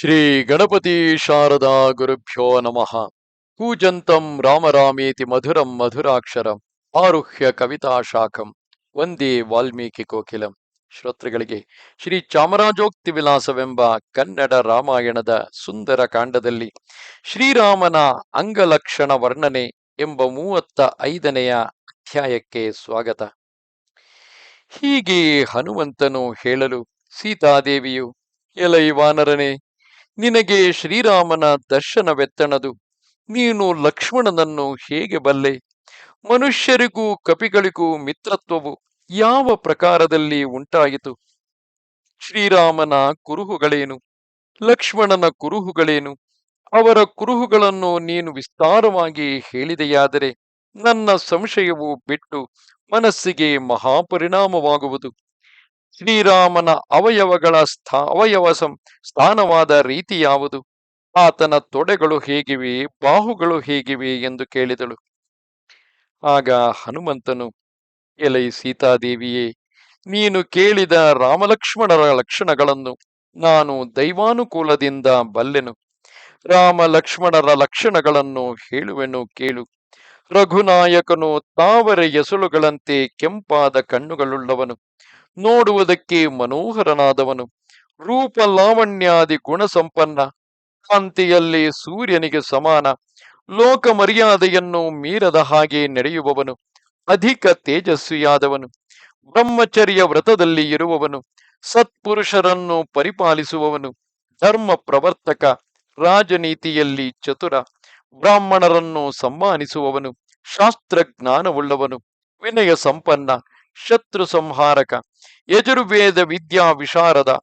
ಶ್ರೀ ಗಣಪತಿ ಶಾರದಾ ಗುರುಭ್ಯೋ ನಮಃ. ಕೂಜಂತಂ ರಾಮರಾಮೇತಿ ಮಧುರಂ ಮಧುರಾಕ್ಷರಂ ಆರುಹ್ಯ ಕವಿತಾ ಶಾಖಂ ಒಂದೇ ವಾಲ್ಮೀಕಿ ಕೋಕಿಲಂ. ಶ್ರೋತೃಗಳಿಗೆ ಶ್ರೀ ಚಾಮರಾಜೋಕ್ತಿ ವಿಲಾಸವೆಂಬ ಕನ್ನಡ ರಾಮಾಯಣದ ಸುಂದರ ಕಾಂಡದಲ್ಲಿ ಶ್ರೀರಾಮನ ಅಂಗಲಕ್ಷಣ ವರ್ಣನೆ ಎಂಬ ಮೂವತ್ತ ಐದನೆಯ ಅಧ್ಯಾಯಕ್ಕೆ ಸ್ವಾಗತ. ಹೀಗೆ ಹನುಮಂತನು ಹೇಳಲು ಸೀತಾದೇವಿಯು ಎಲೈ ವಾನರನೇ ನಿನಗೆ ಶ್ರೀರಾಮನ ದರ್ಶನವೆತ್ತಣದು. ನೀನು ಲಕ್ಷ್ಮಣನನ್ನು ಹೇಗೆ ಬಲ್ಲೆ? ಮನುಷ್ಯರಿಗೂ ಕಪಿಗಳಿಗೂ ಮಿತ್ರತ್ವವು ಯಾವ ಪ್ರಕಾರದಲ್ಲಿ ಉಂಟಾಯಿತು? ಶ್ರೀರಾಮನ ಕುರುಹುಗಳೇನು? ಲಕ್ಷ್ಮಣನ ಕುರುಹುಗಳೇನು? ಅವರ ಕುರುಹುಗಳನ್ನು ನೀನು ವಿಸ್ತಾರವಾಗಿ ಹೇಳಿದೆಯಾದರೆ ನನ್ನ ಸಂಶಯವು ಬಿಟ್ಟು ಮನಸ್ಸಿಗೆ ಮಹಾಪರಿಣಾಮವಾಗುವುದು. ಶ್ರೀರಾಮನ ಅವಯವಗಳ ಸ್ಥಾ, ಅವಯವ ಸ್ಥಾನವಾದ ರೀತಿ ಯಾವುದು? ಆತನ ತೊಡೆಗಳು ಹೇಗಿವೆ? ಬಾಹುಗಳು ಹೇಗಿವೆ ಎಂದು ಕೇಳಿದಳು. ಆಗ ಹನುಮಂತನು, ಎಲೈ ಸೀತಾದೇವಿಯೇ, ನೀನು ಕೇಳಿದ ರಾಮಲಕ್ಷ್ಮಣರ ಲಕ್ಷಣಗಳನ್ನು ನಾನು ದೈವಾನುಕೂಲದಿಂದ ಬಲ್ಲೆನು. ರಾಮ ಲಕ್ಷ್ಮಣರ ಲಕ್ಷಣಗಳನ್ನು ಹೇಳುವೆನು ಕೇಳು. ರಘುನಾಯಕನು ತಾವರೆ ಎಸಳುಗಳಂತೆ ಕೆಂಪಾದ ಕಣ್ಣುಗಳುಳ್ಳವನು. ನೋಡುವುದಕ್ಕೆ ಮನೋಹರನಾದವನು. ರೂಪ ಲಾವಣ್ಯಾದಿ ಗುಣ ಸಂಪನ್ನ ಕಾಂತಿಯಲ್ಲಿ ಸೂರ್ಯನಿಗೆ ಸಮಾನ ಲೋಕ ಮರ್ಯಾದೆಯನ್ನು ಮೀರದ ಹಾಗೆ ನಡೆಯುವವನು, ಅಧಿಕ ತೇಜಸ್ವಿಯಾದವನು, ಬ್ರಹ್ಮಚರ್ಯ ವ್ರತದಲ್ಲಿ ಇರುವವನು, ಸತ್ಪುರುಷರನ್ನು ಪರಿಪಾಲಿಸುವವನು ಧರ್ಮ ಪ್ರವರ್ತಕ ರಾಜನೀತಿಯಲ್ಲಿ ಚತುರ, ಬ್ರಾಹ್ಮಣರನ್ನು ಸಮ್ಮಾನಿಸುವವನು ಶಾಸ್ತ್ರ ಜ್ಞಾನವುಳ್ಳವನು ವಿನಯ ಸಂಪನ್ನ ಶತ್ರು ಸಂಹಾರಕ ಯಜುರ್ವೇದ ವಿದ್ಯಾ ವಿಶಾರದ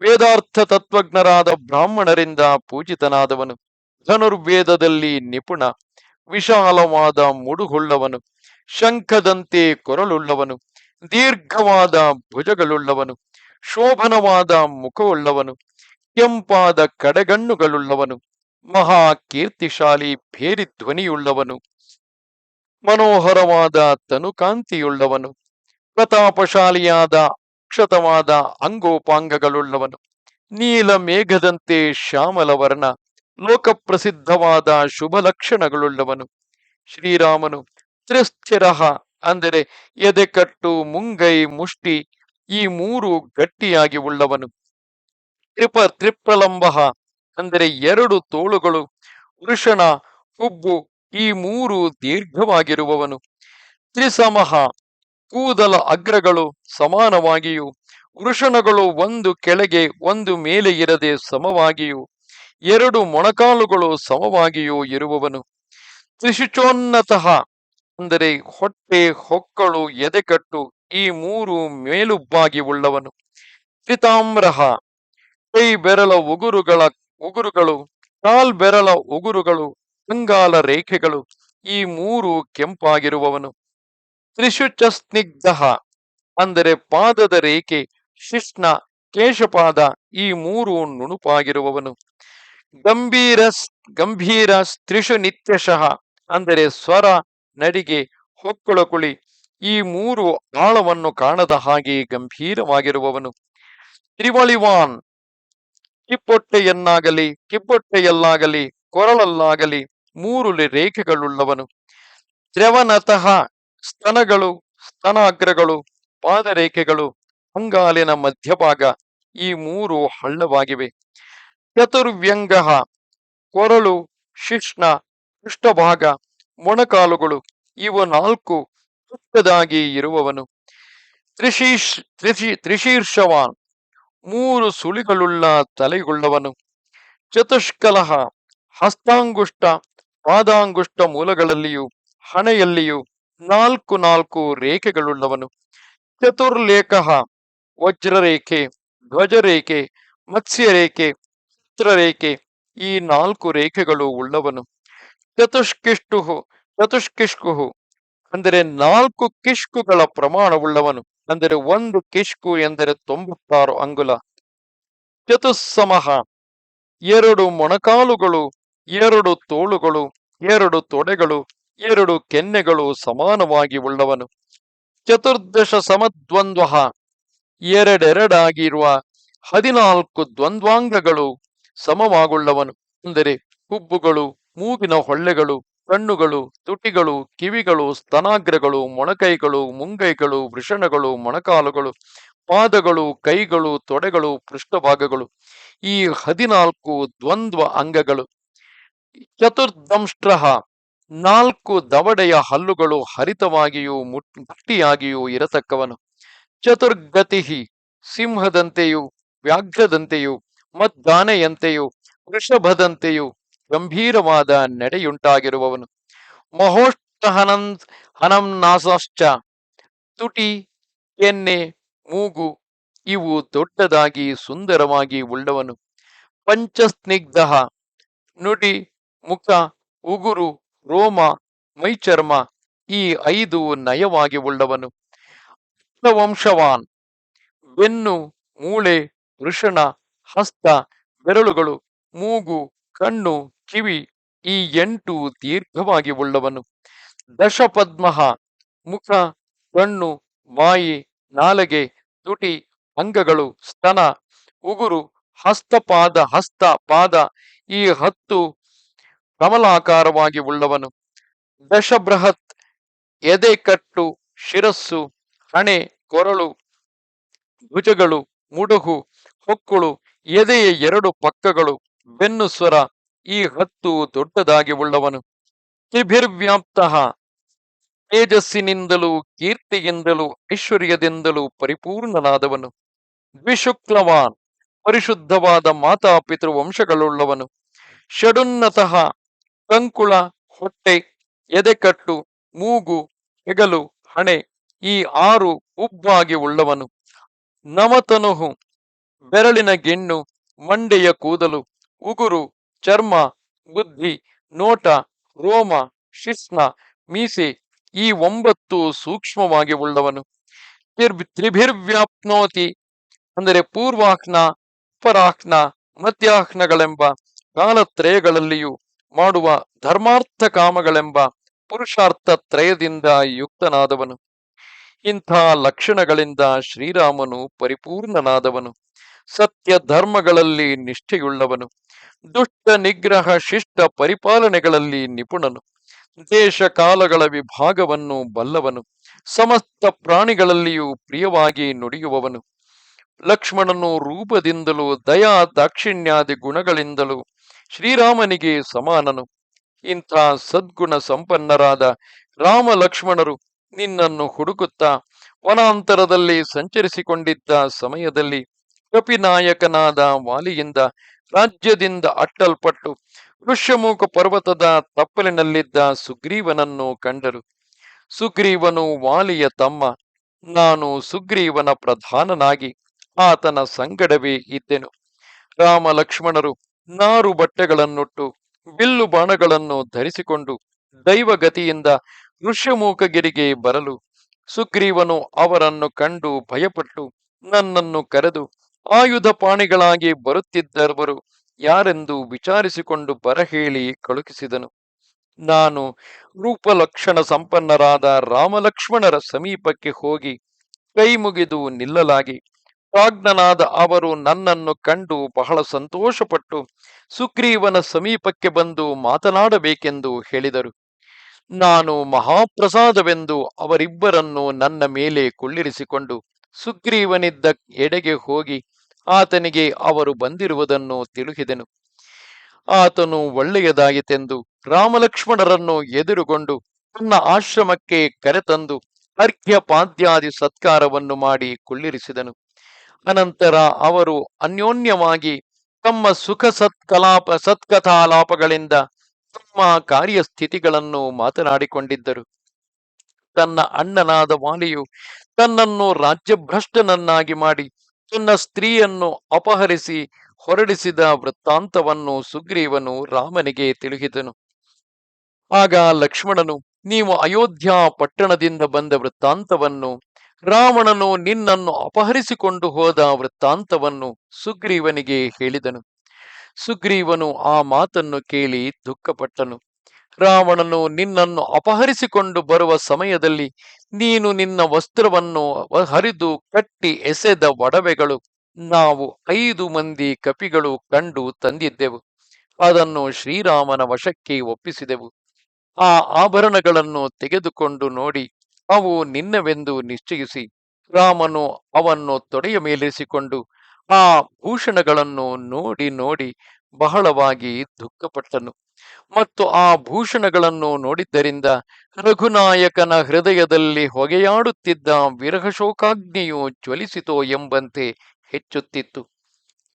ವೇದಾರ್ಥ ತತ್ವಜ್ಞರಾದ ಬ್ರಾಹ್ಮಣರಿಂದ ಪೂಜಿತನಾದವನು. ಧನುರ್ವೇದದಲ್ಲಿ ನಿಪುಣ, ವಿಶಾಲವಾದ ಮುಡುಗುಳ್ಳವನು. ಶಂಖದಂತೆ ಕೊರಳುಳ್ಳವನು ದೀರ್ಘವಾದ ಭುಜಗಳುಳ್ಳವನು. ಶೋಭನವಾದ ಮುಖವುಳ್ಳವನು. ಕೆಂಪಾದ ಕಡೆಗಣ್ಣುಗಳುಳ್ಳವನು. ಮಹಾ ಕೀರ್ತಿಶಾಲಿ ಭೇರಿ ಧ್ವನಿಯುಳ್ಳವನು ಮನೋಹರವಾದ ತನುಕಾಂತಿಯುಳ್ಳವನು. ಪ್ರತಾಪಶಾಲಿಯಾದ ಅಕ್ಷತವಾದ ಅಂಗೋಪಾಂಗಗಳುಳ್ಳವನು. ನೀಲ ಮೇಘದಂತೆ ಶ್ಯಾಮಲವರ್ಣ, ಲೋಕಪ್ರಸಿದ್ಧವಾದ ಶುಭ ಲಕ್ಷಣಗಳುಳ್ಳವನು ಶ್ರೀರಾಮನು ತ್ರಿಸ್ಥಿರ ಅಂದರೆ ಎದೆಕಟ್ಟು, ಮುಂಗೈ, ಮುಷ್ಟಿ ಈ ಮೂರು ಗಟ್ಟಿಯಾಗಿ ಉಳ್ಳವನು. ತ್ರಿಪ ತ್ರಿಪ್ರಲಂಬ ಅಂದರೆ ಎರಡು ತೋಳುಗಳು, ವೃಷಣ, ಹುಬ್ಬು ಈ ಮೂರು ದೀರ್ಘವಾಗಿರುವವನು. ತ್ರಿಸಮಹ ಕೂದಲ ಅಗ್ರಗಳು ಸಮಾನವಾಗಿಯೂ, ವೃಷಣಗಳು ಒಂದು ಕೆಳಗೆ ಒಂದು ಮೇಲೆ ಇರದೆ ಸಮವಾಗಿಯೂ, ಎರಡು ಮೊಣಕಾಲುಗಳು ಸಮವಾಗಿಯೂ ಇರುವವನು. ತ್ರಿಶುಚೋನ್ನತಃ ಅಂದರೆ ಹೊಟ್ಟೆ, ಹೊಕ್ಕಳು, ಎದೆಕಟ್ಟು ಈ ಮೂರು ಮೇಲುಬ್ಬಾಗಿ ಉಳ್ಳವನು. ತ್ರಿತಾಮ್ರಹ ಕೈ ಬೆರಳ ಉಗುರುಗಳ, ಉಗುರುಗಳು, ಕಾಲ್ ಬೆರಳ ಉಗುರುಗಳು ಅಂಗಾಲ ರೇಖೆಗಳು ಈ ಮೂರು ಕೆಂಪಾಗಿರುವವನು. ತ್ರಿಶುಚ ಸ್ನಿಗ್ಧ ಅಂದರೆ ಪಾದದ ರೇಖೆ, ಶಿಷ್ಣ, ಕೇಶಪಾದ ಈ ಮೂರು ನುಣುಪಾಗಿರುವವನು. ಗಂಭೀರ ಗಂಭೀರ ತ್ರಿಶು ನಿತ್ಯಶಃ ಅಂದರೆ ಸ್ವರ, ನಡಿಗೆ ಹೊಕ್ಕುಳಕುಳಿ ಈ ಮೂರು ಆಳವನ್ನು ಕಾಣದ ಹಾಗೆ ಗಂಭೀರವಾಗಿರುವವನು. ತ್ರಿವಳಿವಾನ್ ಕಿಪ್ಪೊಟ್ಟೆಯನ್ನಾಗಲಿ ಕಿಬ್ಬೊಟ್ಟೆಯಲ್ಲಾಗಲಿ, ಕೊರಳಲ್ಲಾಗಲಿ ಮೂರು ರೇಖೆಗಳುಳ್ಳವನು. ದ್ರವನತಃ ಸ್ತನಗಳು, ಸ್ತನಾಗ್ರಗಳು, ಪಾದರೇಖೆಗಳು, ಅಂಗಾಲಿನ ಮಧ್ಯಭಾಗ ಈ ಮೂರು ಹಳ್ಳವಾಗಿವೆ. ಚತುರ್ವ್ಯಂಗ, ಕೊರಳು, ಶಿಷ್ಣ, ಪೃಷ್ಠಭಾಗ, ಮೊಣಕಾಲುಗಳು ಇವು ನಾಲ್ಕು ಪುಕ್ಕದಾಗಿ ಇರುವವನು. ತ್ರಿಶೀರ್ಷ ತ್ರಿಶಿ, ತ್ರಿಶೀರ್ಷವಾನ್, ಮೂರು ಸುಳಿಗಳುಳ್ಳ ತಲೆಗೊಳ್ಳವನು ಚತುಷ್ಕಲಹ, ಹಸ್ತಾಂಗುಷ್ಟ, ಪಾದಾಂಗುಷ್ಟ ಮೂಲಗಳಲ್ಲಿಯೂ, ಹಣೆಯಲ್ಲಿಯೂ ನಾಲ್ಕು ನಾಲ್ಕು ರೇಖೆಗಳುಳ್ಳವನು. ಚತುರ್ಲೇಖ ವಜ್ರರೇಖೆ, ಧ್ವಜರೇಖೆ, ಮತ್ಸ್ಯರೇಖೆ, ಚಿತ್ರರೇಖೆ ಈ ನಾಲ್ಕು ರೇಖೆಗಳು ಉಳ್ಳವನು. ಚತುಷ್ಕಿಷ್ಟು ಚತುಷ್ಕಿಷ್ಕು ಅಂದರೆ ನಾಲ್ಕು ಕಿಷ್ಕುಗಳ ಪ್ರಮಾಣವುಳ್ಳವನು. ಅಂದರೆ ಒಂದು ಕಿಷ್ಕು ಎಂದರೆ ತೊಂಬತ್ತಾರು ಅಂಗುಲ. ಚತುಸ್ಸಮಹ ಎರಡು ಮೊಣಕಾಲುಗಳು, ಎರಡು ತೋಳುಗಳು, ಎರಡು ತೊಡೆಗಳು ಎರಡು ಕೆನ್ನೆಗಳು ಸಮಾನವಾಗಿ ಉಳ್ಳವನು. ಚತುರ್ದಶ ಸಮದ್ವಂದ್ವ ಎರಡೆರಡಾಗಿರುವ ಹದಿನಾಲ್ಕು ದ್ವಂದ್ವಾಂಗಗಳು ಸಮವಾಗುಳ್ಳವನು. ಅಂದರೆ ಹುಬ್ಬುಗಳು, ಮೂಗಿನ ಹೊಳ್ಳೆಗಳು, ಕಣ್ಣುಗಳು, ತುಟಿಗಳು, ಕಿವಿಗಳು, ಸ್ತನಾಗ್ರಗಳು, ಮೊಣಕೈಗಳು, ಮುಂಗೈಗಳು, ವೃಷಣಗಳು, ಮೊಣಕಾಲುಗಳು, ಪಾದಗಳು, ಕೈಗಳು, ತೊಡೆಗಳು, ಪೃಷ್ಠಭಾಗಗಳು. ಈ ಹದಿನಾಲ್ಕು ದ್ವಂದ್ವ ಅಂಗಗಳು. ಚತುರ್ದಂಷ್ಟ್ರಹ ನಾಲ್ಕು ದವಡೆಯ ಹಲ್ಲುಗಳು ಹರಿತವಾಗಿಯೂ ಮುಟ್ಟಿಯಾಗಿಯೂ ಇರತಕ್ಕವನು. ಚತುರ್ಗತಿ ಸಿಂಹದಂತೆಯೂ, ವ್ಯಾಘ್ರದಂತೆಯೂ ಮದ್ದಾನೆಯಂತೆಯೂ ವೃಷಭದಂತೆಯೂ ಗಂಭೀರವಾದ ನಡೆಯುಂಟಾಗಿರುವವನು. ಮಹೋಷ್ಟಹನಂ ಹನಂನಾಸಾಶ್ಚ ತುಟಿ, ಎಣ್ಣೆ, ಮೂಗು ಇವು ದೊಡ್ಡದಾಗಿ ಸುಂದರವಾಗಿ ಉಳ್ಳವನು. ಪಂಚಸ್ನಿಗ್ಧ, ನುಡಿ, ಮುಖ, ಉಗುರು ರೋಮ, ಮೈಚರ್ಮ ಈ ಐದು ನಯವಾಗಿ ಉಳ್ಳವನು. ವಂಶವಾನ್ ಬೆನ್ನು, ಮೂಳೆ, ವೃಷಣ, ಹಸ್ತ, ಬೆರಳುಗಳು, ಮೂಗು, ಕಣ್ಣು, ಕಿವಿ ಈ ಎಂಟು ದೀರ್ಘವಾಗಿ ಉಳ್ಳವನು. ದಶಪದ್ಮ ಮುಖ, ಕಣ್ಣು, ಬಾಯಿ, ನಾಲಗೆ, ತುಟಿ, ಅಂಗಗಳು, ಸ್ತನ, ಉಗುರು, ಹಸ್ತಪಾದ, ಹಸ್ತ, ಪಾದ ಈ ಹತ್ತು ಕಮಲಾಕಾರವಾಗಿ ಉಳ್ಳವನು. ದಶಬೃಹತ್ ಎದೆ ಕಟ್ಟು, ಶಿರಸ್ಸು, ಹಣೆ, ಕೊರಳು, ಭುಜಗಳು, ಮುಡುಗು, ಹೊಕ್ಕುಳು, ಎದೆಯ ಎರಡು ಪಕ್ಕಗಳು, ಬೆನ್ನು ಸ್ವರ, ಈ ಹತ್ತು ದೊಡ್ಡದಾಗಿ ಉಳ್ಳವನು. ತ್ರಿಭಿರ್ವ್ಯಾಪ್ತ ತೇಜಸ್ಸಿನಿಂದಲೂ, ಕೀರ್ತಿಯಿಂದಲೂ, ಐಶ್ವರ್ಯದಿಂದಲೂ ಪರಿಪೂರ್ಣನಾದವನು. ದ್ವಿಶುಕ್ಲವಾನ್, ಪರಿಶುದ್ಧವಾದ ಮಾತಾಪಿತೃ ವಂಶಗಳುಳ್ಳವನು ಷಡುನ್ನತಃ ಕಂಕುಳ, ಹೊಟ್ಟೆ, ಎದೆಕಟ್ಟು, ಮೂಗು, ಹೆಗಲು, ಹಣೆ ಈ ಆರು ಉಬ್ಬಾಗಿ ಉಳ್ಳವನು. ನವತನುಹು, ಬೆರಳಿನ ಗೆಣ್ಣು, ಮಂಡೆಯ ಕೂದಲು, ಉಗುರು, ಚರ್ಮ, ಬುದ್ಧಿ, ನೋಟ, ರೋಮ, ಶಿಸ್ನ, ಮೀಸೆ ಈ ಒಂಬತ್ತು ಸೂಕ್ಷ್ಮವಾಗಿ ಉಳ್ಳವನು. ತಿರ್ ತ್ರಿಭಿರ್ವ್ಯಾಪ್ನೋತಿ ಅಂದರೆ ಪೂರ್ವಾಹ್ನ ಅಪರಾಹ್ನ ಮಧ್ಯಾಹ್ನಗಳೆಂಬ ಕಾಲತ್ರಯಗಳಲ್ಲಿಯೂ ಮಾಡುವ ಧರ್ಮಾರ್ಥ ಕಾಮಗಳೆಂಬ ಪುರುಷಾರ್ಥ ತ್ರಯದಿಂದ ಯುಕ್ತನಾದವನು. ಇಂಥ ಲಕ್ಷಣಗಳಿಂದ ಶ್ರೀರಾಮನು ಪರಿಪೂರ್ಣನಾದವನು. ಸತ್ಯ ಧರ್ಮಗಳಲ್ಲಿ ನಿಷ್ಠೆಯುಳ್ಳವನು. ದುಷ್ಟ ನಿಗ್ರಹ ಶಿಷ್ಟ ಪರಿಪಾಲನೆಗಳಲ್ಲಿ ನಿಪುಣನು. ದೇಶ ಕಾಲಗಳ ವಿಭಾಗವನ್ನು ಬಲ್ಲವನು. ಸಮಸ್ತ ಪ್ರಾಣಿಗಳಲ್ಲಿಯೂ ಪ್ರಿಯವಾಗಿ ನುಡಿಯುವವನು. ಲಕ್ಷ್ಮಣನು ರೂಪದಿಂದಲೂ ದಯಾ ದಾಕ್ಷಿಣ್ಯಾದಿ ಗುಣಗಳಿಂದಲೂ ಶ್ರೀರಾಮನಿಗೆ ಸಮಾನನು. ಇಂಥ ಸದ್ಗುಣ ಸಂಪನ್ನರಾದ ರಾಮ ಲಕ್ಷ್ಮಣರು ನಿನ್ನನ್ನು ಹುಡುಕುತ್ತಾ ವನಾಂತರದಲ್ಲಿ ಸಂಚರಿಸಿಕೊಂಡಿದ್ದ ಸಮಯದಲ್ಲಿ ಕಪಿನಾಯಕನಾದ ವಾಲಿಯಿಂದ ರಾಜ್ಯದಿಂದ ಅಟ್ಟಲ್ಪಟ್ಟು ಋಷ್ಯಮೂಖ ಪರ್ವತದ ತಪ್ಪಲಿನಲ್ಲಿದ್ದ ಸುಗ್ರೀವನನ್ನು ಕಂಡರು. ಸುಗ್ರೀವನು ವಾಲಿಯ ತಮ್ಮ. ನಾನು ಸುಗ್ರೀವನ ಪ್ರಧಾನನಾಗಿ ಆತನ ಸಂಗಡವೇ ಇದ್ದೆನು. ರಾಮ ಲಕ್ಷ್ಮಣರು ನಾರು ಬಟ್ಟೆಗಳನ್ನುಟ್ಟು, ಬಿಲ್ಲು ಬಾಣಗಳನ್ನು ಧರಿಸಿಕೊಂಡು ದೈವಗತಿಯಿಂದ ಋಷ್ಯಮೂಕಗಿರಿಗೆ ಬರಲು ಸುಗ್ರೀವನು ಅವರನ್ನು ಕಂಡು ಭಯಪಟ್ಟು ನನ್ನನ್ನು ಕರೆದು ಆಯುಧ ಪಾಣಿಗಳಾಗಿ ಬರುತ್ತಿದ್ದವರು ಯಾರೆಂದು ವಿಚಾರಿಸಿಕೊಂಡು ಬರಹೇಳಿ ಕಳುಕಿಸಿದನು ನಾನು ರೂಪಲಕ್ಷಣ ಸಂಪನ್ನರಾದ ರಾಮಲಕ್ಷ್ಮಣರ ಸಮೀಪಕ್ಕೆ ಹೋಗಿ ಕೈ ಮುಗಿದು ನಿಲ್ಲಲಾಗಿ ಪ್ರಾಜ್ಞನಾದ ಅವರು ನನ್ನನ್ನು ಕಂಡು ಬಹಳ ಸಂತೋಷಪಟ್ಟು ಸುಗ್ರೀವನ ಸಮೀಪಕ್ಕೆ ಬಂದು ಮಾತನಾಡಬೇಕೆಂದು ಹೇಳಿದರು. ನಾನು ಮಹಾಪ್ರಸಾದವೆಂದು ಅವರಿಬ್ಬರನ್ನು ನನ್ನ ಮೇಲೆ ಕುಳ್ಳಿರಿಸಿಕೊಂಡು ಸುಗ್ರೀವನಿದ್ದ ಎಡೆಗೆ ಹೋಗಿ ಆತನಿಗೆ ಅವರು ಬಂದಿರುವುದನ್ನು ತಿಳುಹಿದೆನು. ಆತನು ಒಳ್ಳೆಯದಾಯಿತೆಂದು ರಾಮಲಕ್ಷ್ಮಣರನ್ನು ಎದುರುಗೊಂಡು ತನ್ನ ಆಶ್ರಮಕ್ಕೆ ಕರೆತಂದು ಅರ್ಘ್ಯ ಪಾದ್ಯಾದಿ ಸತ್ಕಾರವನ್ನು ಮಾಡಿ ಕುಳ್ಳಿರಿಸಿದನು. ಅನಂತರ ಅವರು ಅನ್ಯೋನ್ಯವಾಗಿ ತಮ್ಮ ಸುಖ ಸತ್ಕಲಾಪ ಸತ್ಕಥಾಲಾಪಗಳಿಂದ ತಮ್ಮ ಕಾರ್ಯಸ್ಥಿತಿಗಳನ್ನು ಮಾತನಾಡಿಕೊಂಡಿದ್ದರು. ತನ್ನ ಅಣ್ಣನಾದ ವಾಲಿಯು ತನ್ನನ್ನು ರಾಜ್ಯಭ್ರಷ್ಟನನ್ನಾಗಿ ಮಾಡಿ ತನ್ನ ಸ್ತ್ರೀಯನ್ನು ಅಪಹರಿಸಿ ಹೊರಡಿಸಿದ ವೃತ್ತಾಂತವನ್ನು ಸುಗ್ರೀವನು ರಾಮನಿಗೆ ತಿಳಿಸಿದನು. ಆಗ ಲಕ್ಷ್ಮಣನು, ನೀವು ಅಯೋಧ್ಯ ಪಟ್ಟಣದಿಂದ ಬಂದ ವೃತ್ತಾಂತವನ್ನು ರಾವಣನು ನಿನ್ನನ್ನು ಅಪಹರಿಸಿಕೊಂಡು ಹೋದ ವೃತ್ತಾಂತವನ್ನು ಸುಗ್ರೀವನಿಗೆ ಹೇಳಿದನು. ಸುಗ್ರೀವನು ಆ ಮಾತನ್ನು ಕೇಳಿ ದುಃಖಪಟ್ಟನು. ರಾವಣನು, ನಿನ್ನನ್ನು ಅಪಹರಿಸಿಕೊಂಡು ಬರುವ ಸಮಯದಲ್ಲಿ ನೀನು ನಿನ್ನ ವಸ್ತ್ರವನ್ನು ಹರಿದು ಕಟ್ಟಿ ಎಸೆದ ಒಡವೆಗಳು ನಾವು ಐದು ಮಂದಿ ಕಪಿಗಳು ಕಂಡು ತಂದಿದ್ದೆವು. ಅದನ್ನು ಶ್ರೀರಾಮನ ವಶಕ್ಕೆ ಒಪ್ಪಿಸಿದೆವು. ಆ ಆಭರಣಗಳನ್ನು ತೆಗೆದುಕೊಂಡು ನೋಡಿ ಅವು ನಿನ್ನವೆಂದು ನಿಶ್ಚಯಿಸಿ ರಾಮನು ಅವನ್ನು ತೊಡೆಯ ಮೇಲಿರಿಸಿಕೊಂಡು ಆ ಭೂಷಣಗಳನ್ನು ನೋಡಿ ನೋಡಿ ಬಹಳವಾಗಿ ದುಃಖಪಟ್ಟನು. ಮತ್ತು ಆ ಭೂಷಣಗಳನ್ನು ನೋಡಿದ್ದರಿಂದ ರಘುನಾಯಕನ ಹೃದಯದಲ್ಲಿ ಹೊಗೆಯಾಡುತ್ತಿದ್ದ ವಿರಹಶೋಕಾಗ್ನಿಯು ಜ್ವಲಿಸಿತೋ ಎಂಬಂತೆ ಹೆಚ್ಚುತ್ತಿತ್ತು.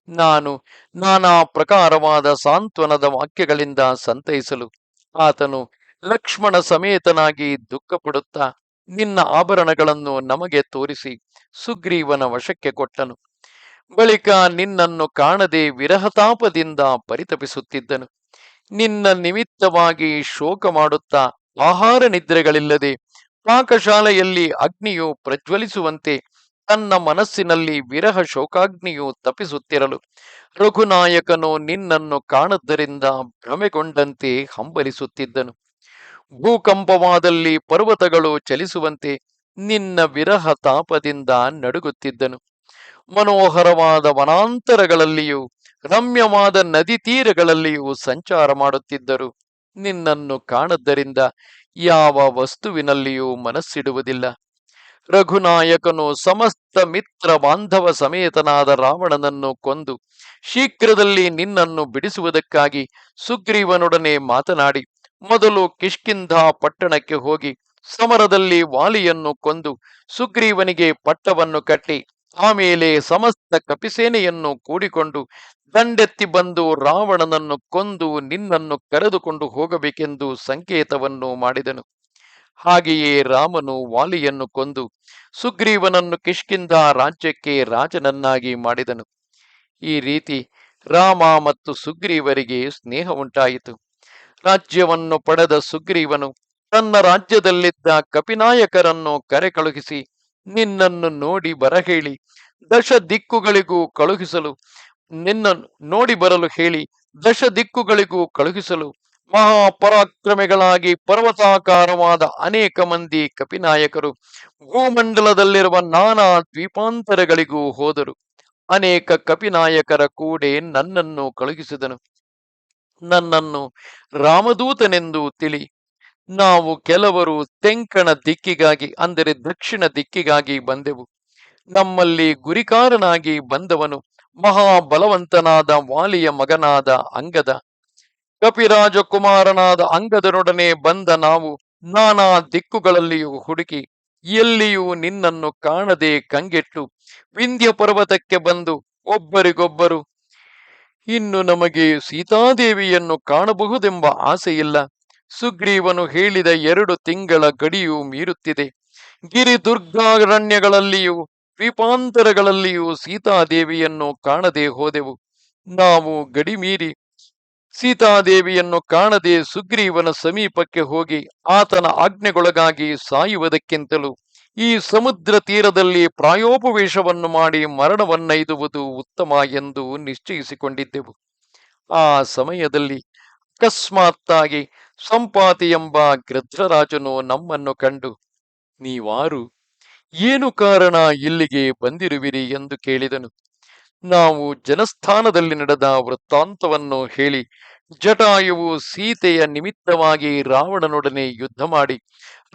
ನಾನು ನಾನಾ ಪ್ರಕಾರವಾದ ಸಾಂತ್ವನದ ವಾಕ್ಯಗಳಿಂದ ಸಂತೈಸಲು ಆತನು ಲಕ್ಷ್ಮಣ ಸಮೇತನಾಗಿ ದುಃಖಪಡುತ್ತಾ ನಿನ್ನ ಆಭರಣಗಳನ್ನು ನಮಗೆ ತೋರಿಸಿ ಸುಗ್ರೀವನ ವಶಕ್ಕೆ ಕೊಟ್ಟನು. ಬಳಿಕ ನಿನ್ನನ್ನು ಕಾಣದೆ ವಿರಹತಾಪದಿಂದ ಪರಿತಪಿಸುತ್ತಿದ್ದನು. ನಿನ್ನ ನಿಮಿತ್ತವಾಗಿ ಶೋಕ ಮಾಡುತ್ತಾ ಆಹಾರ ನಿದ್ರೆಗಳಿಲ್ಲದೆ ಪಾಕಶಾಲೆಯಲ್ಲಿ ಅಗ್ನಿಯು ಪ್ರಜ್ವಲಿಸುವಂತೆ ತನ್ನ ಮನಸ್ಸಿನಲ್ಲಿ ವಿರಹ ಶೋಕಾಗ್ನಿಯು ತಪಿಸುತ್ತಿರಲು ರಘುನಾಯಕನು ನಿನ್ನನ್ನು ಕಾಣದ್ದರಿಂದ ಭ್ರಮೆಗೊಂಡಂತೆ ಹಂಬಲಿಸುತ್ತಿದ್ದನು. ಭೂಕಂಪವಾದಲ್ಲಿ ಪರ್ವತಗಳು ಚಲಿಸುವಂತೆ ನಿನ್ನ ವಿರಹ ತಾಪದಿಂದ ನಡುಗುತ್ತಿದ್ದನು. ಮನೋಹರವಾದ ವನಾಂತರಗಳಲ್ಲಿಯೂ ರಮ್ಯವಾದ ನದಿ ತೀರಗಳಲ್ಲಿಯೂ ಸಂಚಾರ ಮಾಡುತ್ತಿದ್ದರು. ನಿನ್ನನ್ನು ಕಾಣದ್ದರಿಂದ ಯಾವ ವಸ್ತುವಿನಲ್ಲಿಯೂ ಮನಸ್ಸಿಡುವುದಿಲ್ಲ. ರಘುನಾಯಕನು ಸಮಸ್ತ ಮಿತ್ರ ಬಾಂಧವ ಸಮೇತನಾದ ರಾವಣನನ್ನು ಕೊಂದು ಶೀಘ್ರದಲ್ಲಿ ನಿನ್ನನ್ನು ಬಿಡಿಸುವುದಕ್ಕಾಗಿ ಸುಗ್ರೀವನೊಡನೆ ಮಾತನಾಡಿ ಮೊದಲು ಕಿಷ್ಕಿಂಧ ಪಟ್ಟಣಕ್ಕೆ ಹೋಗಿ ಸಮರದಲ್ಲಿ ವಾಲಿಯನ್ನು ಕೊಂದು ಸುಗ್ರೀವನಿಗೆ ಪಟ್ಟವನ್ನು ಕಟ್ಟಿ, ಆಮೇಲೆ ಸಮಸ್ತ ಕಪಿಸೇನೆಯನ್ನು ಕೂಡಿಕೊಂಡು ದಂಡೆತ್ತಿ ಬಂದು ರಾವಣನನ್ನು ಕೊಂದು ನಿನ್ನನ್ನು ಕರೆದುಕೊಂಡು ಹೋಗಬೇಕೆಂದು ಸಂಕೇತವನ್ನು ಮಾಡಿದನು. ಹಾಗೆಯೇ ರಾಮನು ವಾಲಿಯನ್ನು ಕೊಂದು ಸುಗ್ರೀವನನ್ನು ಕಿಷ್ಕಿಂದ ರಾಜ್ಯಕ್ಕೆ ರಾಜನನ್ನಾಗಿ ಮಾಡಿದನು. ಈ ರೀತಿ ರಾಮ ಮತ್ತು ಸುಗ್ರೀವರಿಗೆ ಸ್ನೇಹ ಉಂಟಾಯಿತು ರಾಜ್ಯವನ್ನು ಪಡೆದ ಸುಗ್ರೀವನು ತನ್ನ ರಾಜ್ಯದಲ್ಲಿದ್ದ ಕಪಿನಾಯಕರನ್ನು ಕರೆ ಕಳುಹಿಸಿ, ನಿನ್ನನ್ನು ನೋಡಿ ಬರಹೇಳಿ ದಶ ದಿಕ್ಕುಗಳಿಗೂ ಕಳುಹಿಸಲು ನಿನ್ನನ್ನು ನೋಡಿ ಬರಲು ಹೇಳಿ ದಶ ದಿಕ್ಕುಗಳಿಗೂ ಕಳುಹಿಸಲು ಮಹಾಪರಾಕ್ರಮಿಗಳಾಗಿ ಪರ್ವತಾಕಾರವಾದ ಅನೇಕ ಮಂದಿ ಕಪಿನಾಯಕರು ಭೂಮಂಡಲದಲ್ಲಿರುವ ನಾನಾ ದ್ವೀಪಾಂತರಗಳಿಗೂ ಹೋದರು. ಅನೇಕ ಕಪಿನಾಯಕರ ಕೂಡೆ ನನ್ನನ್ನು ಕಳುಹಿಸಿದನು. ನನ್ನನ್ನು ರಾಮದೂತನೆಂದು ತಿಳಿ. ನಾವು ಕೆಲವರು ತೆಂಕಣ ದಿಕ್ಕಿಗಾಗಿ, ಅಂದರೆ ದಕ್ಷಿಣ ದಿಕ್ಕಿಗಾಗಿ ಬಂದೆವು. ನಮ್ಮಲ್ಲಿ ಗುರಿಕಾರನಾಗಿ ಬಂದವನು ಮಹಾಬಲವಂತನಾದ ವಾಲಿಯ ಮಗನಾದ ಅಂಗದ. ಕಪಿರಾಜಕುಮಾರನಾದ ಅಂಗದನೊಡನೆ ಬಂದ ನಾವು ನಾನಾ ದಿಕ್ಕುಗಳಲ್ಲಿಯೂ ಹುಡುಕಿ, ಎಲ್ಲಿಯೂ ನಿನ್ನನ್ನು ಕಾಣದೆ ಕಂಗೆಟ್ಟು ವಿಂಧ್ಯ ಪರ್ವತಕ್ಕೆ ಬಂದು ಒಬ್ಬರಿಗೊಬ್ಬರು ಇನ್ನು ನಮಗೆ ಸೀತಾದೇವಿಯನ್ನು ಕಾಣಬಹುದೆಂಬ ಆಸೆಯಿಲ್ಲ. ಸುಗ್ರೀವನು ಹೇಳಿದ ಎರಡು ತಿಂಗಳ ಗಡಿಯು ಮೀರುತ್ತಿದೆ. ಗಿರಿ ದುರ್ಗಾರಣ್ಯಗಳಲ್ಲಿಯೂ ದ್ವೀಪಾಂತರಗಳಲ್ಲಿಯೂ ಸೀತಾದೇವಿಯನ್ನು ಕಾಣದೆ ಹೋದೆವು. ನಾವು ಗಡಿ ಮೀರಿ ಸೀತಾದೇವಿಯನ್ನು ಕಾಣದೆ ಸುಗ್ರೀವನ ಸಮೀಪಕ್ಕೆ ಹೋಗಿ ಆತನ ಆಜ್ಞೆಗೊಳಗಾಗಿ ಸಾಯುವುದಕ್ಕಿಂತಲೂ ಈ ಸಮುದ್ರ ತೀರದಲ್ಲಿ ಪ್ರಾಯೋಪವೇಶವನ್ನು ಮಾಡಿ ಮರಣವನ್ನೈದುವುದು ಉತ್ತಮ ಎಂದು ನಿಶ್ಚಯಿಸಿಕೊಂಡಿದ್ದೆವು. ಆ ಸಮಯದಲ್ಲಿ ಅಕಸ್ಮಾತ್ತಾಗಿ ಸಂಪಾತಿ ಎಂಬ ಗೃಧ್ರರಾಜನು ನಮ್ಮನ್ನು ಕಂಡು, ನೀವಾರು, ಏನು ಕಾರಣ ಇಲ್ಲಿಗೆ ಬಂದಿರುವಿರಿ? ಎಂದು ಕೇಳಿದನು. ನಾವು ಜನಸ್ಥಾನದಲ್ಲಿ ನಡೆದ ವೃತ್ತಾಂತವನ್ನು ಹೇಳಿ, ಜಟಾಯುವು ಸೀತೆಯ ನಿಮಿತ್ತವಾಗಿ ರಾವಣನೊಡನೆ ಯುದ್ಧ ಮಾಡಿ,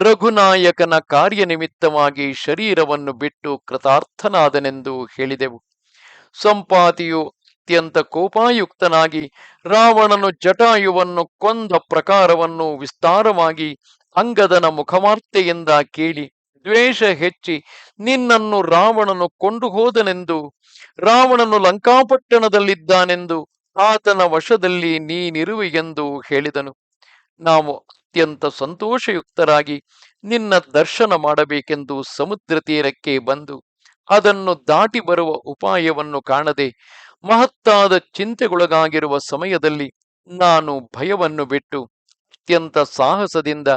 ರಘುನಾಯಕನ ಕಾರ್ಯ ನಿಮಿತ್ತವಾಗಿ ಶರೀರವನ್ನು ಬಿಟ್ಟು ಕೃತಾರ್ಥನಾದನೆಂದು ಹೇಳಿದೆವು. ಸಂಪಾತಿಯು ಅತ್ಯಂತ ಕೋಪಾಯುಕ್ತನಾಗಿ, ರಾವಣನು ಜಟಾಯುವನ್ನು ಕೊಂದ ಪ್ರಕಾರವನ್ನು ವಿಸ್ತಾರವಾಗಿ ಅಂಗದನ ಮುಖವಾರ್ತೆಯಿಂದ ಕೇಳಿ ದ್ವೇಷ ಹೆಚ್ಚಿ ನಿನ್ನನ್ನು ರಾವಣನು ಕೊಂಡು ಹೋದನೆಂದು ರಾವಣನು ಲಂಕಾಪಟ್ಟಣದಲ್ಲಿದ್ದಾನೆಂದು, ಆತನ ವಶದಲ್ಲಿ ನೀನಿರುವೆಯೆಂದು ಹೇಳಿದನು. ನಾವು ಅತ್ಯಂತ ಸಂತೋಷಯುಕ್ತರಾಗಿ ನಿನ್ನ ದರ್ಶನ ಮಾಡಬೇಕೆಂದು ಸಮುದ್ರ ತೀರಕ್ಕೆ ಬಂದು, ಅದನ್ನು ದಾಟಿ ಬರುವ ಉಪಾಯವನ್ನು ಕಾಣದೆ, ಮಹತ್ತಾದ ಚಿಂತೆಗೊಳಗಾಗಿರುವ ಸಮಯದಲ್ಲಿ ನಾನು ಭಯವನ್ನು ಬಿಟ್ಟು ಅತ್ಯಂತ ಸಾಹಸದಿಂದ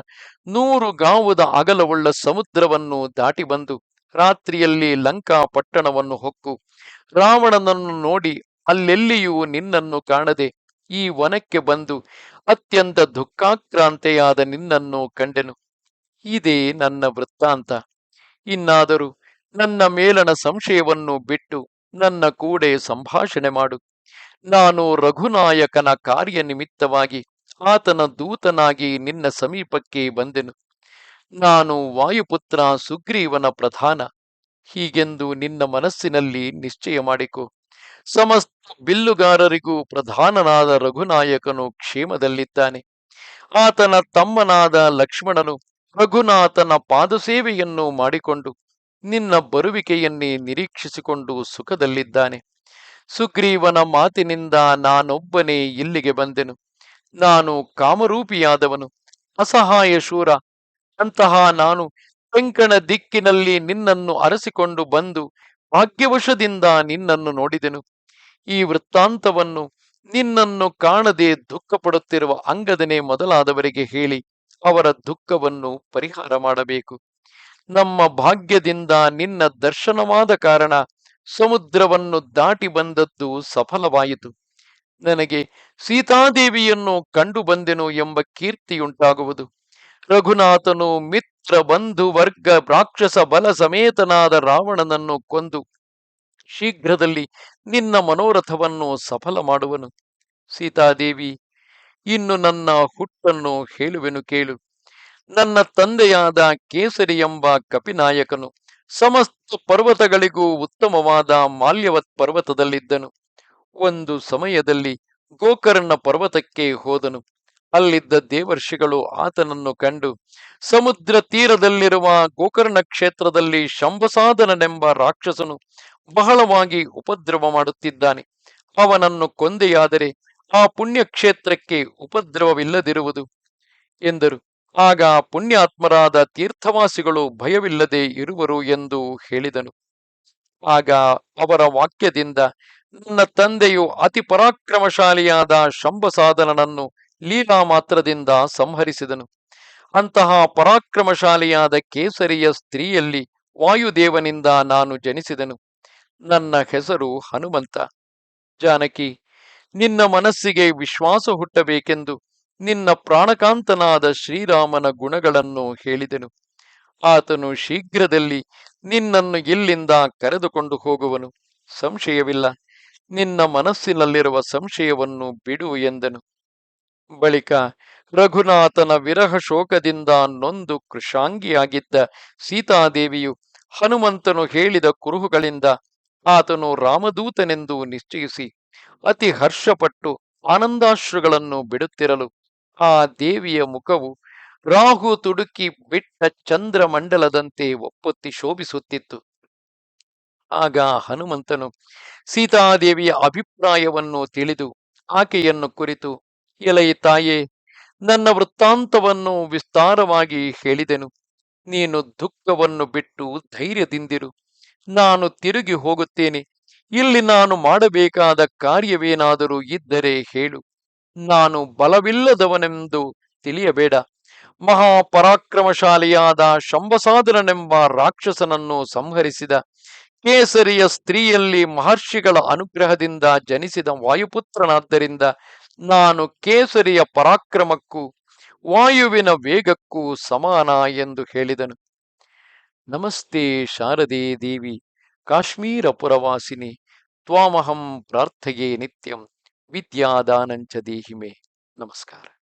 ನೂರು ಗಾವುದ ಅಗಲವುಳ್ಳ ಸಮುದ್ರವನ್ನು ದಾಟಿ ಬಂದು ರಾತ್ರಿಯಲ್ಲಿ ಲಂಕಾ ಪಟ್ಟಣವನ್ನು ಹೊಕ್ಕು. ರಾವಣನನ್ನು ನೋಡಿ ಅಲ್ಲೆಲ್ಲಿಯೂ ನಿನ್ನನ್ನು ಕಾಣದೆ ಈ ವನಕ್ಕೆ ಬಂದು ಅತ್ಯಂತ ದುಃಖಾಕ್ರಾಂತೆಯಾದ ನಿನ್ನನ್ನು ಕಂಡೆನು. ಇದೇ ನನ್ನ ವೃತ್ತಾಂತ. ಇನ್ನಾದರೂ ನನ್ನ ಮೇಲನ ಸಂಶಯವನ್ನು ಬಿಟ್ಟು ನನ್ನ ಕೂಡೆ ಸಂಭಾಷಣೆ ಮಾಡು. ನಾನು ರಘುನಾಯಕನ ಕಾರ್ಯ ನಿಮಿತ್ತವಾಗಿ ಆತನ ದೂತನಾಗಿ ನಿನ್ನ ಸಮೀಪಕ್ಕೆ ಬಂದೆನು. ನಾನು ವಾಯುಪುತ್ರ ಸುಗ್ರೀವನ ಪ್ರಧಾನ. ಹೀಗೆಂದು ನಿನ್ನ ಮನಸ್ಸಿನಲ್ಲಿ ನಿಶ್ಚಯ ಮಾಡಿಕೊ. ಸಮಸ್ತ ಬಿಲ್ಲುಗಾರರಿಗೂ ಪ್ರಧಾನನಾದ ರಘುನಾಯಕನು ಕ್ಷೇಮದಲ್ಲಿದ್ದಾನೆ. ಆತನ ತಮ್ಮನಾದ ಲಕ್ಷ್ಮಣನು ರಘುನಾಥನ ಪಾದಸೇವೆಯನ್ನು ಮಾಡಿಕೊಂಡು ನಿನ್ನ ಬರುವಿಕೆಯನ್ನೇ ನಿರೀಕ್ಷಿಸಿಕೊಂಡು ಸುಖದಲ್ಲಿದ್ದಾನೆ. ಸುಗ್ರೀವನ ಮಾತಿನಿಂದ ನಾನೊಬ್ಬನೇ ಇಲ್ಲಿಗೆ ಬಂದೆನು. ನಾನು ಕಾಮರೂಪಿಯಾದವನು. ಅಸಹಾಯ ಶೂರ. ಅಂತಹ ನಾನು ಕಂಕಣ ದಿಕ್ಕಿನಲ್ಲಿ ನಿನ್ನನ್ನು ಅರಸಿಕೊಂಡು ಬಂದು ಭಾಗ್ಯವಶದಿಂದ ನಿನ್ನನ್ನು ನೋಡಿದೆನು. ಈ ವೃತ್ತಾಂತವನ್ನು ನಿನ್ನನ್ನು ಕಾಣದೆ ದುಃಖ ಪಡುತ್ತಿರುವ ಅಂಗದನೆ ಮೊದಲಾದವರಿಗೆ ಹೇಳಿ ಅವರ ದುಃಖವನ್ನು ಪರಿಹಾರ ಮಾಡಬೇಕು. ನಮ್ಮ ಭಾಗ್ಯದಿಂದ ನಿನ್ನ ದರ್ಶನವಾದ ಕಾರಣ ಸಮುದ್ರವನ್ನು ದಾಟಿ ಬಂದದ್ದು ಸಫಲವಾಯಿತು. ನನಗೆ ಸೀತಾದೇವಿಯನ್ನು ಕಂಡು ಬಂದೆನು ಎಂಬ ಕೀರ್ತಿಯುಂಟಾಗುವುದು. ರಘುನಾಥನು ಮಿತ್ರ ಬಂಧು ವರ್ಗ ರಾಕ್ಷಸ ಬಲ ಸಮೇತನಾದ ರಾವಣನನ್ನು ಕೊಂದು ಶೀಘ್ರದಲ್ಲಿ ನಿನ್ನ ಮನೋರಥವನ್ನು ಸಫಲ ಮಾಡುವನು. ಸೀತಾದೇವಿ, ಇನ್ನು ನನ್ನ ಹುಟ್ಟನ್ನು ಹೇಳುವೆನು ಕೇಳು. ನನ್ನ ತಂದೆಯಾದ ಕೇಸರಿ ಎಂಬ ಕಪಿನಾಯಕನು ಸಮಸ್ತ ಪರ್ವತಗಳಿಗೂ ಉತ್ತಮವಾದ ಮಾಲ್ಯವತ್ ಪರ್ವತದಲ್ಲಿದ್ದನು ಒಂದು ಸಮಯದಲ್ಲಿ ಗೋಕರ್ಣ ಪರ್ವತಕ್ಕೆ ಹೋದನು. ಅಲ್ಲಿದ್ದ ದೇವರ್ಷಿಗಳು ಆತನನ್ನು ಕಂಡು, ಸಮುದ್ರ ತೀರದಲ್ಲಿರುವ ಗೋಕರ್ಣ ಕ್ಷೇತ್ರದಲ್ಲಿ ಶಂಭಸಾಧನನೆಂಬ ರಾಕ್ಷಸನು ಬಹಳವಾಗಿ ಉಪದ್ರವ ಮಾಡುತ್ತಿದ್ದಾನೆ. ಅವನನ್ನು ಕೊಂದೆಯಾದರೆ ಆ ಪುಣ್ಯಕ್ಷೇತ್ರಕ್ಕೆ ಉಪದ್ರವವಿಲ್ಲದಿರುವುದು ಎಂದರು. ಆಗ ಪುಣ್ಯಾತ್ಮರಾದ ತೀರ್ಥವಾಸಿಗಳು ಭಯವಿಲ್ಲದೆ ಇರುವರು ಎಂದು ಹೇಳಿದನು. ಆಗ ಅವರ ವಾಕ್ಯದಿಂದ ನನ್ನ ತಂದೆಯು ಅತಿ ಪರಾಕ್ರಮಶಾಲಿಯಾದ ಶಂಭಸಾಧನನನ್ನು ಲೀಲಾ ಮಾತ್ರದಿಂದ ಸಂಹರಿಸಿದನು. ಅಂತಹ ಪರಾಕ್ರಮಶಾಲಿಯಾದ ಕೇಸರಿಯ ಸ್ತ್ರೀಯಲ್ಲಿ ವಾಯುದೇವನಿಂದ ನಾನು ಜನಿಸಿದನು. ನನ್ನ ಹೆಸರು ಹನುಮಂತ. ಜಾನಕಿ, ನಿನ್ನ ಮನಸ್ಸಿಗೆ ವಿಶ್ವಾಸ ಹುಟ್ಟಬೇಕೆಂದು ನಿನ್ನ ಪ್ರಾಣಕಾಂತನಾದ ಶ್ರೀರಾಮನ ಗುಣಗಳನ್ನು ಹೇಳಿದೆನು. ಆತನು ಶೀಘ್ರದಲ್ಲಿ ನಿನ್ನನ್ನು ಇಲ್ಲಿಂದ ಕರೆದುಕೊಂಡು ಹೋಗುವನು. ಸಂಶಯವಿಲ್ಲ. ನಿನ್ನ ಮನಸ್ಸಿನಲ್ಲಿರುವ ಸಂಶಯವನ್ನು ಬಿಡು ಎಂದನು. ಬಳಿಕ ರಘುನಾಥನ ವಿರಹ ಶೋಕದಿಂದ ನೊಂದು ಕೃಶಾಂಗಿಯಾಗಿದ್ದ ಸೀತಾದೇವಿಯು ಹನುಮಂತನು ಹೇಳಿದ ಕುರುಹುಗಳಿಂದ ಆತನು ರಾಮದೂತನೆಂದು ನಿಶ್ಚಯಿಸಿ ಅತಿ ಹರ್ಷಪಟ್ಟು ಆನಂದಾಶ್ರುಗಳನ್ನು ಬಿಡುತ್ತಿರಲು ಆ ದೇವಿಯ ಮುಖವು ರಾಹು ತುಡುಕಿ ಬಿಟ್ಟ ಚಂದ್ರಮಂಡಲದಂತೆ ಒಪ್ಪೊತ್ತಿ ಶೋಭಿಸುತ್ತಿತ್ತು. ಆಗ ಹನುಮಂತನು ಸೀತಾದೇವಿಯ ಅಭಿಪ್ರಾಯವನ್ನು ತಿಳಿದು ಆಕೆಯನ್ನು ಕುರಿತು, ಎಲೈ ತಾಯೇ, ನನ್ನ ವೃತ್ತಾಂತವನ್ನು ವಿಸ್ತಾರವಾಗಿ ಹೇಳಿದೆನು. ನೀನು ದುಃಖವನ್ನು ಬಿಟ್ಟು ಧೈರ್ಯದಿಂದಿರು. ನಾನು ತಿರುಗಿ ಹೋಗುತ್ತೇನೆ. ಇಲ್ಲಿ ನಾನು ಮಾಡಬೇಕಾದ ಕಾರ್ಯವೇನಾದರೂ ಇದ್ದರೆ ಹೇಳು. ನಾನು ಬಲವಿಲ್ಲದವನೆಂದು ತಿಳಿಯಬೇಡ. ಮಹಾಪರಾಕ್ರಮಶಾಲಿಯಾದ ಶಂಬಸಾದರನೆಂಬ ರಾಕ್ಷಸನನ್ನು ಸಂಹರಿಸಿದ ಕೇಸರಿಯ ಸ್ತ್ರೀಯಲ್ಲಿ ಮಹರ್ಷಿಗಳ ಅನುಗ್ರಹದಿಂದ ಜನಿಸಿದ ವಾಯುಪುತ್ರನಾದ್ದರಿಂದ ನಾನು ಕೇಸರಿಯ ಪರಾಕ್ರಮಕ್ಕೂ ವಾಯುವಿನ ವೇಗಕ್ಕೂ ಸಮಾನ ಎಂದು ಹೇಳಿದನು. ನಮಸ್ತೆ ಶಾರದೆ ದೇವಿ, ಕಾಶ್ಮೀರ ಪುರವಾಸಿನಿ, ತ್ವಾಮಹಂ ಪ್ರಾರ್ಥೆಯೇ ನಿತ್ಯಂ, ವಿದ್ಯಾದಾನಂಚ ದೇಹಿಮೆ. ನಮಸ್ಕಾರ.